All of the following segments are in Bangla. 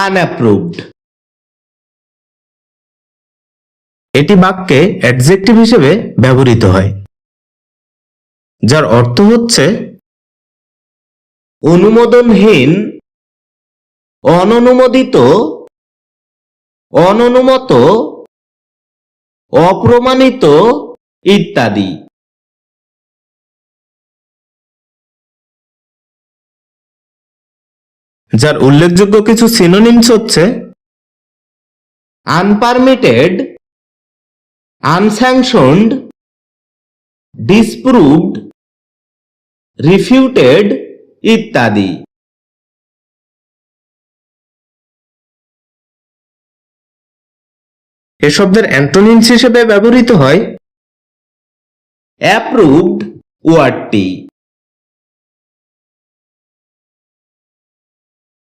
আনঅ্যাপ্রুভড এটি বাক্যে অ্যাডজেক্টিভ হিসেবে ব্যবহৃত হয়, যার অর্থ হচ্ছে অনুমোদনহীন, অননুমোদিত, অননুমত, অপ্রমাণিত ইত্যাদি। যার উল্লেখযোগ্য কিছু সিনোনিমস হচ্ছে আনপারমিটেড আনস্যাংশনড ডিসপ্রুভড রিফিউটেড ইত্যাদি। এ শব্দের অ্যান্টোনিমস হিসেবে ব্যবহৃত হয় অ্যাপ্রুভড ওয়ার্ডটি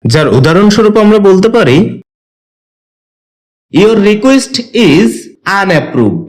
যার উদাহরণস্বরূপ আমরা বলতে পারি ইওর রিকোয়েস্ট ইজ আনঅ্যাপ্রুভড